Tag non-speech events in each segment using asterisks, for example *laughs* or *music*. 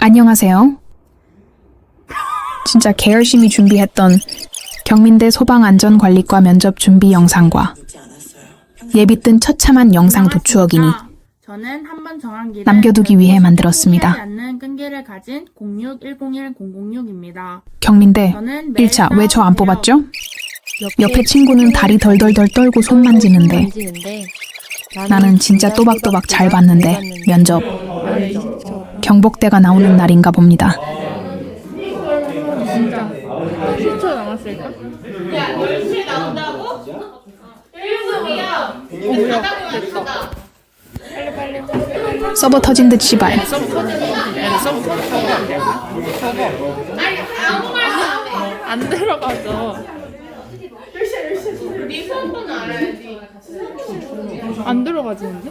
안녕하세요. 진짜 개열심히 준비했던 경민대 소방안전관리과 면접 준비 영상과 예비 뜬 처참한 영상 도 추억이니 저는 한 번 정한 길을 남겨두기 위해 만들었습니다. 않는 끈기를 가진 06101-006입니다. 경민대 저는 매일 1차 왜 저 안. 뽑았죠? 옆에 친구는 다리 덜덜덜 떨고 손 만지는데 나는 진짜 또박또박 잘 봤는데 면접 경복대가 나오는 날인가 봅니다. 진짜 10초 남았을까? 서버 터진 듯 시발. 안 들어가죠. 안 들어가지는데?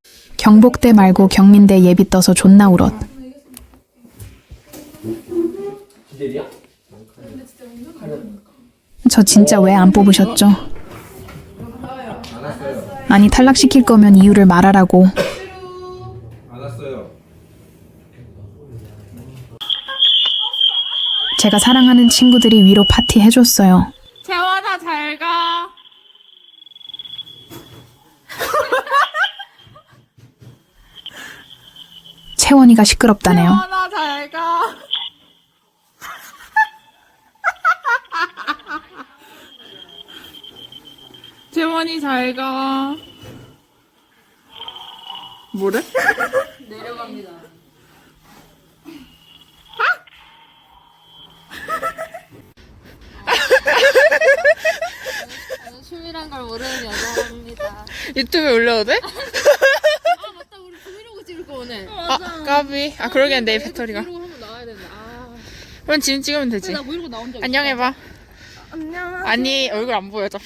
경복대 말고 경민대 예비 떠서 존나 울었. 저 진짜 왜 안 뽑으셨죠? 아니 탈락시킬 거면 이유를 말하라고. 제가 사랑하는 친구들이 위로 파티 해줬어요. 재원아, 잘 가. 채원이가 시끄럽다네요. 재원아, 잘 가. *laughs* 재원이 잘 가. 뭐래? 춤이란 걸 모르는 여자입니다. 유튜브에 올려도 돼? *laughs* 아 맞다 우리 브이로그 찍을 거 오늘. 아, 까비. 아, 그러게 내 배터리가. 브이로그 한번 나와야 되나? 아. 그럼 지금 찍으면 되지. 나 브이로그 나온 적 있어. 안녕 해봐. 안녕. 아니, 얼굴 안 보여, 어차피.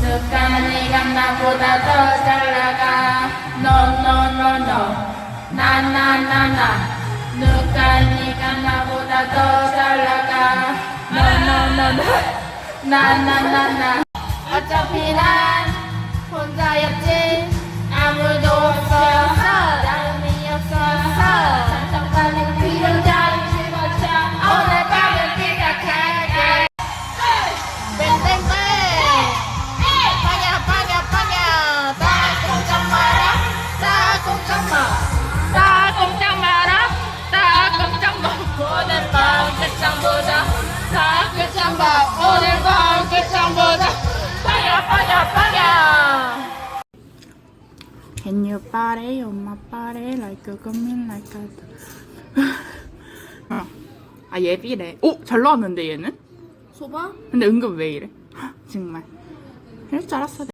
누가 네가 나보다 더 잘 나가 No no no no 나 나 나 나 누가 네가 나보다 더 잘 나가 No no no no 나 나 나 나 어차피 난 혼자였지. 아무도 없어서 사람이 없어서. 봐 Can you party on my body like a woman like a 아, 아 예비래 오 잘 나왔는데 얘는? 소바? 근데 은근 왜 이래? 정말 이럴 줄 알았어